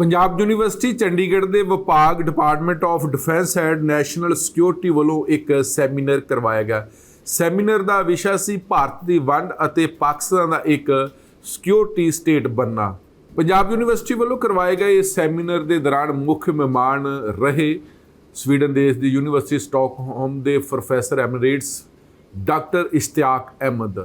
Punjab university Chandigarh ਦੇ ਵਿਭਾਗ department of defence and national security ਵੱਲੋਂ ਇੱਕ ਸੈਮੀਨਾਰ ਕਰਵਾਇਆ ਗਿਆ। ਸੈਮੀਨਾਰ ਦਾ ਵਿਸ਼ਾ ਸੀ ਭਾਰਤ ਦੀ ਵੰਡ ਅਤੇ ਪਾਕਿਸਤਾਨ ਦਾ ਇੱਕ ਸਿਕਿਉਰਿਟੀ ਸਟੇਟ ਬਣਨਾ। ਪੰਜਾਬ ਯੂਨੀਵਰਸਿਟੀ ਵੱਲੋਂ ਕਰਵਾਏ ਗਏ ਇਸ ਸੈਮੀਨਾਰ ਦੇ ਦੌਰਾਨ ਮੁੱਖ ਮਹਿਮਾਨ ਰਹੇ ਸਵੀਡਨ ਦੇਸ਼ ਦੀ ਯੂਨੀਵਰਸਿਟੀ ਸਟਾਕਹੋਮ ਦੇ professor emeritus doctor Ishtiaq Ahmed.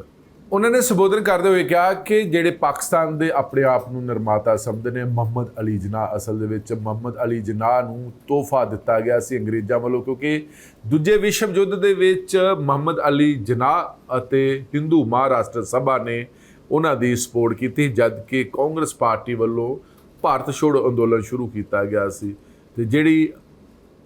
ਉਹਨਾਂ ਨੇ ਸੰਬੋਧਨ ਕਰਦੇ ਹੋਏ ਕਿਹਾ ਕਿ ਜਿਹੜੇ ਪਾਕਿਸਤਾਨ ਦੇ ਆਪਣੇ ਆਪ ਨੂੰ ਨਿਰਮਾਤਾ ਸਮਝਦੇ ਨੇ, ਮੁਹੰਮਦ ਅਲੀ ਜਨਾਹ ਅਸਲ ਦੇ ਵਿੱਚ ਮੁਹੰਮਦ ਅਲੀ ਜਨਾਹ ਨੂੰ ਤੋਹਫਾ ਦਿੱਤਾ ਗਿਆ ਸੀ ਅੰਗਰੇਜ਼ਾਂ ਵੱਲੋਂ ਕਿਉਂਕਿ ਦੂਜੇ ਵਿਸ਼ਵ ਯੁੱਧ ਦੇ ਵਿੱਚ ਮੁਹੰਮਦ ਅਲੀ ਜਨਾਹ ਅਤੇ ਹਿੰਦੂ ਮਹਾਰਾਸ਼ਟਰ ਸਭਾ ਨੇ ਉਹਨਾਂ ਦੀ ਸਪੋਰਟ ਕੀਤੀ ਜਦ ਕਿ ਕਾਂਗਰਸ ਪਾਰਟੀ ਵੱਲੋਂ ਭਾਰਤ ਛੋੜੋ ਅੰਦੋਲਨ ਸ਼ੁਰੂ ਕੀਤਾ ਗਿਆ ਸੀ। ਤੇ ਜਿਹੜੀ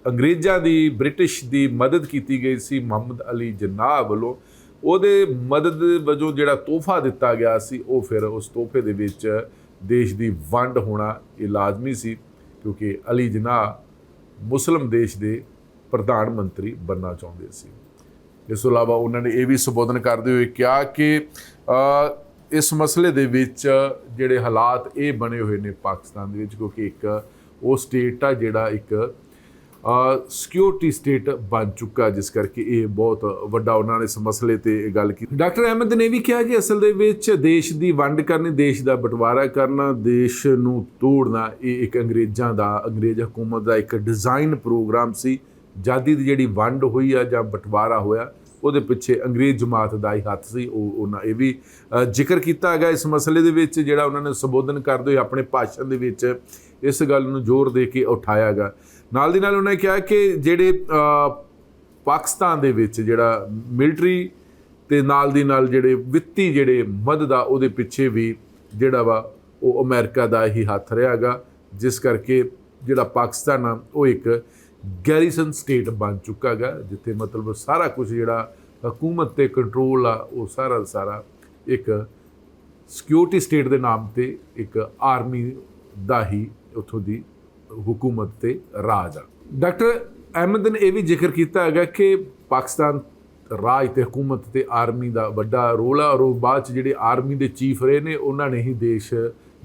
ਅੰਗਰੇਜ਼ਾਂ ਦੀ, ਬ੍ਰਿਟਿਸ਼ ਦੀ ਮਦਦ ਕੀਤੀ ਗਈ ਸੀ ਮੁਹੰਮਦ ਅਲੀ ਜਨਾਹ ਵੱਲੋਂ ਉਹਦੇ ਮਦਦ ਵਜੋਂ ਜਿਹੜਾ ਤੋਹਫਾ ਦਿੱਤਾ ਗਿਆ ਸੀ, ਉਹ ਫਿਰ ਉਸ ਤੋਹਫੇ ਦੇ ਵਿੱਚ ਦੇਸ਼ ਦੀ ਵੰਡ ਹੋਣਾ ਇਹ ਲਾਜ਼ਮੀ ਸੀ, ਕਿਉਂਕਿ ਅਲੀ ਜਿਨਾਹ ਮੁਸਲਮ ਦੇਸ਼ ਦੇ ਪ੍ਰਧਾਨ ਮੰਤਰੀ ਬਣਨਾ ਚਾਹੁੰਦੇ ਸੀ। ਇਸ ਤੋਂ ਇਲਾਵਾ ਉਹਨਾਂ ਨੇ ਇਹ ਵੀ ਸੰਬੋਧਨ ਕਰਦੇ ਹੋਏ ਕਿਹਾ ਕਿ ਇਸ ਮਸਲੇ ਦੇ ਵਿੱਚ ਜਿਹੜੇ ਹਾਲਾਤ ਇਹ ਬਣੇ ਹੋਏ ਨੇ ਪਾਕਿਸਤਾਨ ਦੇ ਵਿੱਚ, ਕਿਉਂਕਿ ਇੱਕ ਉਹ ਸਟੇਟ ਆ ਜਿਹੜਾ ਇੱਕ ਸਿਕਿਉਰਿਟੀ ਸਟੇਟ ਬਣ ਚੁੱਕਾ ਜਿਸ ਕਰਕੇ ਇਹ ਬਹੁਤ ਵੱਡਾ ਉਹਨਾਂ ਨੇ ਇਸ ਮਸਲੇ ਤੇ ਗੱਲ ਕੀਤੀ। ਡਾਕਟਰ ਅਹਿਮਦ ਨੇ ਵੀ ਕਿਹਾ ਕਿ ਅਸਲ ਦੇ ਵਿੱਚ ਦੇਸ਼ ਦੀ ਵੰਡ ਕਰਨੀ, ਦੇਸ਼ ਦਾ ਬਟਵਾਰਾ ਕਰਨਾ, ਦੇਸ਼ ਨੂੰ ਤੋੜਨਾ, ਇਹ ਇੱਕ ਅੰਗਰੇਜ਼ਾਂ ਦਾ, ਅੰਗਰੇਜ਼ ਹਕੂਮਤ ਦਾ ਇੱਕ ਡਿਜ਼ਾਈਨ ਪ੍ਰੋਗਰਾਮ ਸੀ। ਜਾਦੀ ਦੀ ਜਿਹੜੀ ਵੰਡ ਹੋਈ ਆ ਜਾਂ ਬਟਵਾਰਾ ਹੋਇਆ, ਉਹਦੇ ਪਿੱਛੇ ਅੰਗਰੇਜ਼ ਜਮਾਤ ਦਾ ਹੀ ਹੱਥ ਸੀ। ਉਹ ਉਹਨਾਂ ਇਹ ਵੀ ਜ਼ਿਕਰ ਕੀਤਾ ਹੈਗਾ ਇਸ ਮਸਲੇ ਦੇ ਵਿੱਚ, ਜਿਹੜਾ ਉਹਨਾਂ ਨੇ ਸੰਬੋਧਨ ਕਰਦੇ ਹੋਏ ਆਪਣੇ ਭਾਸ਼ਣ ਦੇ ਵਿੱਚ ਇਸ ਗੱਲ ਨੂੰ ਜ਼ੋਰ ਦੇ ਕੇ ਉਠਾਇਆਗਾ ਨਾਲ ਦੀ ਨਾਲ ਉਹਨੇ ਕਿਹਾ ਕਿ ਜਿਹੜੇ ਪਾਕਿਸਤਾਨ ਦੇ ਵਿੱਚ ਜਿਹੜਾ ਮਿਲਟਰੀ ਤੇ ਨਾਲ ਦੀ ਨਾਲ ਜਿਹੜੇ ਵਿੱਤੀ ਜਿਹੜੇ ਮਦਦ ਆ, ਉਹਦੇ ਪਿੱਛੇ ਵੀ ਜਿਹੜਾ ਵਾ, ਉਹ ਅਮਰੀਕਾ ਦਾ ਹੀ ਹੱਥ ਰਿਹਾਗਾ ਜਿਸ ਕਰਕੇ ਜਿਹੜਾ ਪਾਕਿਸਤਾਨ ਆ, ਉਹ ਇੱਕ ਗੈਰੀਸਨ ਸਟੇਟ ਬਣ ਚੁੱਕਾ ਗਾ ਜਿੱਥੇ ਮਤਲਬ ਸਾਰਾ ਕੁਝ ਜਿਹੜਾ ਹਕੂਮਤ ਤੇ ਕੰਟਰੋਲ ਆ, ਉਹ ਸਾਰਾ ਸਾਰਾ ਇੱਕ ਸਿਕਿਉਰਿਟੀ ਸਟੇਟ ਦੇ ਨਾਮ ਤੇ ਇੱਕ ਆਰਮੀ ਦਾ ਹੀ ਉੱਥੋਂ ਦੀ ਹਕੂਮਤ ਤੇ ਰਾਜ ਆ। ਡਾਕਟਰ ਅਹਿਮਦ ਨੇ ਇਹ ਵੀ ਜ਼ਿਕਰ ਕੀਤਾ ਹੈਗਾ ਕਿ ਪਾਕਿਸਤਾਨ ਰਾਜ ਤੇ ਹਕੂਮਤ ਤੇ ਆਰਮੀ ਦਾ ਵੱਡਾ ਰੋਲ ਆ ਔਰ ਉਹ ਬਾਅਦ ਚ ਜਿਹੜੇ ਆਰਮੀ ਦੇ ਚੀਫ ਰਹੇ ਨੇ, ਉਹਨਾਂ ਨੇ ਹੀ ਦੇਸ਼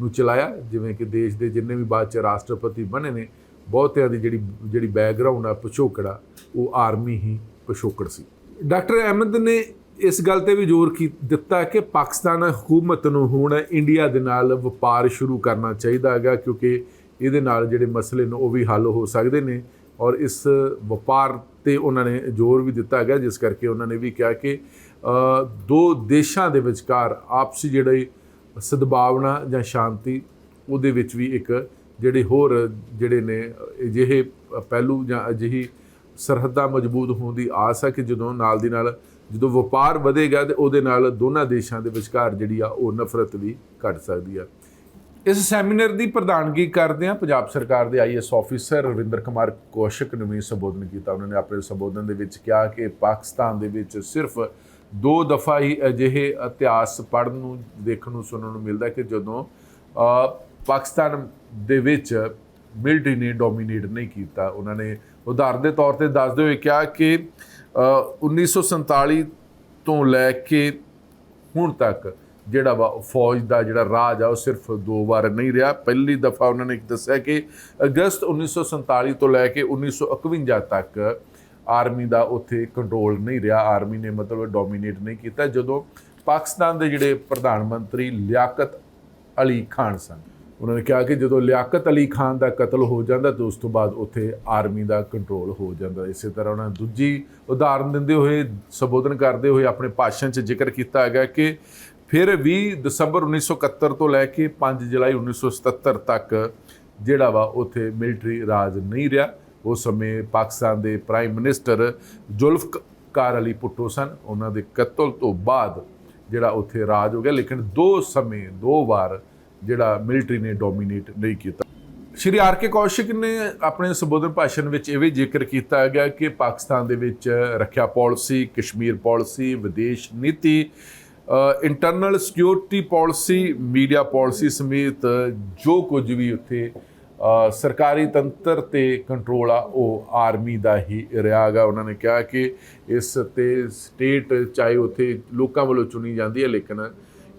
ਨੂੰ ਚਲਾਇਆ। ਜਿਵੇਂ ਕਿ ਦੇਸ਼ ਦੇ ਜਿੰਨੇ ਵੀ ਬਾਅਦ ਚ ਰਾਸ਼ਟਰਪਤੀ ਬਣੇ ਨੇ, ਬਹੁਤਿਆਂ ਦੀ ਜਿਹੜੀ ਜਿਹੜੀ ਬੈਕਗ੍ਰਾਉਂਡ ਆ, ਪਿਛੋਕੜਾ ਉਹ ਆਰਮੀ ਹੀ ਪਿਛੋਕੜ ਸੀ। ਡਾਕਟਰ ਅਹਿਮਦ ਨੇ ਇਸ ਗੱਲ ਤੇ ਵੀ ਜ਼ੋਰ ਕੀ, ਦਿੱਤਾ ਕਿ ਪਾਕਿਸਤਾਨ ਹਕੂਮਤ ਨੂੰ ਹੁਣ ਇੰਡੀਆ ਦੇ ਨਾਲ ਵਪਾਰ ਸ਼ੁਰੂ ਕਰਨਾ ਚਾਹੀਦਾ ਹੈਗਾ ਕਿਉਂਕਿ ਇਹਦੇ ਨਾਲ ਜਿਹੜੇ ਮਸਲੇ ਨੇ ਉਹ ਵੀ ਹੱਲ ਹੋ ਸਕਦੇ ਨੇ ਔਰ ਇਸ ਵਪਾਰ ਤੇ ਉਹਨਾਂ ਨੇ ਜ਼ੋਰ ਵੀ ਦਿੱਤਾ ਗਿਆ ਜਿਸ ਕਰਕੇ ਉਹਨਾਂ ਨੇ ਵੀ ਕਿਹਾ ਕਿ ਦੋ ਦੇਸ਼ਾਂ ਦੇ ਵਿਚਕਾਰ ਆਪਸੀ ਜਿਹੜੇ ਸਦਭਾਵਨਾ ਜਾਂ ਸ਼ਾਂਤੀ, ਉਹਦੇ ਵਿੱਚ ਵੀ ਇੱਕ ਜਿਹੜੇ ਹੋਰ ਜਿਹੜੇ ਨੇ, ਅਜਿਹੇ ਪਹਿਲੂ ਜਾਂ ਅਜਿਹੀ ਸਰਹੱਦਾਂ ਮਜ਼ਬੂਤ ਹੋਣ ਦੀ ਆਸ ਹੈ ਕਿ ਜਦੋਂ ਨਾਲ ਦੀ ਨਾਲ ਜਦੋਂ ਵਪਾਰ ਵਧੇਗਾ ਤੇ ਉਹਦੇ ਨਾਲ ਦੋਨਾਂ ਦੇਸ਼ਾਂ ਦੇ ਵਿਚਕਾਰ ਜਿਹੜੀ ਆ ਉਹ ਨਫ਼ਰਤ ਵੀ ਘਟ ਸਕਦੀ ਆ। ਇਸ ਸੈਮੀਨਾਰ ਦੀ ਪ੍ਰਧਾਨਗੀ ਕਰਦਿਆਂ ਪੰਜਾਬ ਸਰਕਾਰ ਦੇ ਆਈਐਸ ਆਫੀਸਰ ਰਵਿੰਦਰ ਕੁਮਾਰ ਕੌਸ਼ਿਕ ਨੇ ਵੀ ਸੰਬੋਧਨ ਕੀਤਾ। ਉਹਨਾਂ ਨੇ ਆਪਣੇ ਸੰਬੋਧਨ ਦੇ ਵਿੱਚ ਕਿਹਾ ਕਿ ਪਾਕਿਸਤਾਨ ਦੇ ਵਿੱਚ ਸਿਰਫ ਦੋ ਦਫਾ ਹੀ ਅਜਿਹੇ ਇਤਿਹਾਸ ਪੜ੍ਹਨ ਨੂੰ ਦੇਖਣ ਨੂੰ ਸੁਣਨ ਨੂੰ ਮਿਲਦਾ ਕਿ ਜਦੋਂ ਪਾਕਿਸਤਾਨ ਦੇ ਵਿੱਚ ਮਿਲਟਰੀ ਨੇ ਡੋਮੀਨੇਟ ਨਹੀਂ ਕੀਤਾ। ਉਹਨਾਂ ਨੇ ਉਦਾਹਰਨ ਦੇ ਤੌਰ ਤੇ ਦੱਸਦੇ ਹੋਏ ਕਿਹਾ ਕਿ ਅ, 1947 ਤੋਂ ਲੈ ਕੇ ਹੁਣ ਤੱਕ ਜਿਹੜਾ ਵਾ ਫੌਜ ਦਾ ਜਿਹੜਾ ਰਾਜ ਆ, ਉਹ ਸਿਰਫ ਦੋ ਵਾਰ ਨਹੀਂ ਰਿਹਾ। ਪਹਿਲੀ ਦਫਾ ਉਹਨਾਂ ਨੇ ਦੱਸਿਆ ਕਿ ਅਗਸਤ 1947 ਤੋਂ ਲੈ ਕੇ 1951 ਤੱਕ ਆਰਮੀ ਦਾ ਉੱਥੇ ਕੰਟਰੋਲ ਨਹੀਂ ਰਿਹਾ। ਆਰਮੀ ਨੇ ਮਤਲਬ ਡੋਮੀਨੇਟ ਨਹੀਂ ਕੀਤਾ, ਜਦੋਂ ਪਾਕਿਸਤਾਨ ਦੇ ਜਿਹੜੇ ਪ੍ਰਧਾਨ ਮੰਤਰੀ ਲਿਆਕਤ ਅਲੀ ਖਾਨ ਸਨ, ਉਹਨਾਂ ਨੇ ਕਿਹਾ ਕਿ ਜਦੋਂ ਲਿਆਕਤ ਅਲੀ ਖਾਨ ਦਾ ਕਤਲ ਹੋ ਜਾਂਦਾ, ਤਾਂ ਉਸ ਤੋਂ ਬਾਅਦ ਉੱਥੇ ਆਰਮੀ ਦਾ ਕੰਟਰੋਲ ਹੋ ਜਾਂਦਾ। ਇਸੇ ਤਰ੍ਹਾਂ ਉਹਨਾਂ ਦੂਜੀ ਉਦਾਹਰਨ ਦਿੰਦੇ ਹੋਏ, ਸੰਬੋਧਨ ਕਰਦੇ ਹੋਏ ਆਪਣੇ ਭਾਸ਼ਣ 'ਚ ਜ਼ਿਕਰ ਕੀਤਾ ਹੈਗਾ ਕਿ ਫਿਰ 20 ਦਸੰਬਰ 1971 ਤੋਂ ਲੈ ਕੇ 5 ਜੁਲਾਈ 1977 ਤੱਕ ਜਿਹੜਾ ਵਾ ਉੱਥੇ ਮਿਲਟਰੀ ਰਾਜ ਨਹੀਂ ਰਿਹਾ। ਉਸ ਸਮੇਂ ਪਾਕਿਸਤਾਨ ਦੇ ਪ੍ਰਾਈਮ ਮਿਨਿਸਟਰ ਜ਼ੁਲਫਕਾਰ ਅਲੀ ਭੁੱਟੋ ਸਨ। ਉਹਨਾਂ ਦੇ ਕਤਲ ਤੋਂ ਬਾਅਦ ਜਿਹੜਾ ਉੱਥੇ ਰਾਜ ਹੋ ਗਿਆ। ਲੇਕਿਨ ਦੋ ਸਮੇਂ, ਦੋ ਵਾਰ ਜਿਹੜਾ ਮਿਲਟਰੀ ਨੇ ਡੋਮੀਨੇਟ ਨਹੀਂ ਕੀਤਾ। ਸ਼੍ਰੀ ਆਰ ਕੇ ਕੌਸ਼ਿਕ ਨੇ ਆਪਣੇ ਸੰਬੋਧਨ ਭਾਸ਼ਣ ਵਿੱਚ ਇਹ ਵੀ ਜ਼ਿਕਰ ਕੀਤਾ ਗਿਆ ਕਿ ਪਾਕਿਸਤਾਨ ਦੇ ਵਿੱਚ ਰੱਖਿਆ ਪਾਲਿਸੀ, ਕਸ਼ਮੀਰ ਪਾਲਿਸੀ, ਵਿਦੇਸ਼ ਨੀਤੀ internal security policy media policy ਸਮੇਤ ਜੋ ਕੁਝ ਵੀ ਉੱਥੇ ਸਰਕਾਰੀ ਤੰਤਰ ਤੇ ਕੰਟਰੋਲ ਆ, ਉਹ ਆਰਮੀ ਦਾ ਹੀ ਰਿਹਾ ਗਾ ਉਹਨਾਂ ਨੇ ਕਿਹਾ ਕਿ ਇਸ ਤੇ ਸਟੇਟ ਚਾਹੇ ਉੱਥੇ ਲੋਕਾਂ ਵੱਲੋਂ ਚੁਣੀ ਜਾਂਦੀ ਹੈ, ਲੇਕਿਨ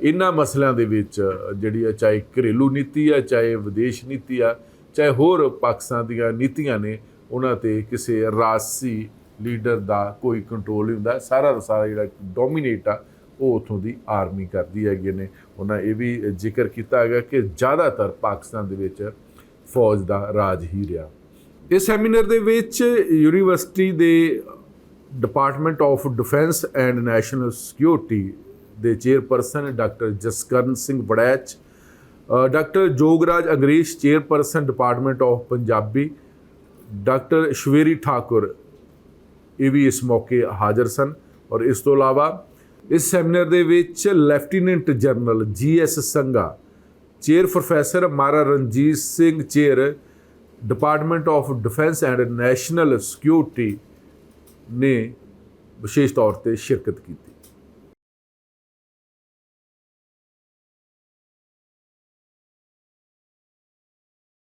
ਇਹਨਾਂ ਮਸਲਿਆਂ ਦੇ ਵਿੱਚ ਜਿਹੜੀ ਆ ਚਾਹੇ ਘਰੇਲੂ ਨੀਤੀ ਆ ਚਾਹੇ ਵਿਦੇਸ਼ ਨੀਤੀ ਆ, ਚਾਹੇ ਹੋਰ ਪਾਕਿਸਤਾਨ ਦੀਆਂ ਨੀਤੀਆਂ ਨੇ, ਉਹਨਾਂ ਤੇ ਕਿਸੇ ਰਾਜਸੀ ਲੀਡਰ ਦਾ ਕੋਈ ਕੰਟਰੋਲ ਨਹੀਂ ਹੁੰਦਾ। ਸਾਰਾ ਦਾ ਸਾਰਾ ਜਿਹੜਾ ਡੋਮੀਨੇਟ ਆ ਉਹ ਉਥੋਂ ਦੀ ਆਰਮੀ ਕਰਦੀ ਹੈਗੀ ਨੇ। ਉਹਨਾਂ ਇਹ ਵੀ ਜ਼ਿਕਰ ਕੀਤਾ ਹੈਗਾ ਕਿ ਜ਼ਿਆਦਾਤਰ ਪਾਕਿਸਤਾਨ ਦੇ ਵਿੱਚ ਫੌਜ ਦਾ ਰਾਜ ਹੀ ਰਿਹਾ। ਇਸ ਸੈਮੀਨਾਰ ਦੇ ਵਿੱਚ ਯੂਨੀਵਰਸਿਟੀ ਦੇ department of defence and national security ਦੇ chairperson doctor Jaskaran Singh Baraich doctor Jograj Angresh chairperson department of Punjabi, doctor Shaveri Thakur ਇਹ ਵੀ ਇਸ ਮੌਕੇ ਹਾਜ਼ਰ ਸਨ। ਔਰ ਇਸ ਤੋਂ ਇਲਾਵਾ ਇਸ ਸੈਮੀਨਾਰ ਦੇ ਵਿੱਚ lieutenant general G S Sangha, chair professor ਮਾਰਾ Ranjit Singh, chair department of defence and national security ਨੇ ਵਿਸ਼ੇਸ਼ ਤੌਰ ਤੇ ਸ਼ਿਰਕਤ ਕੀਤੀ।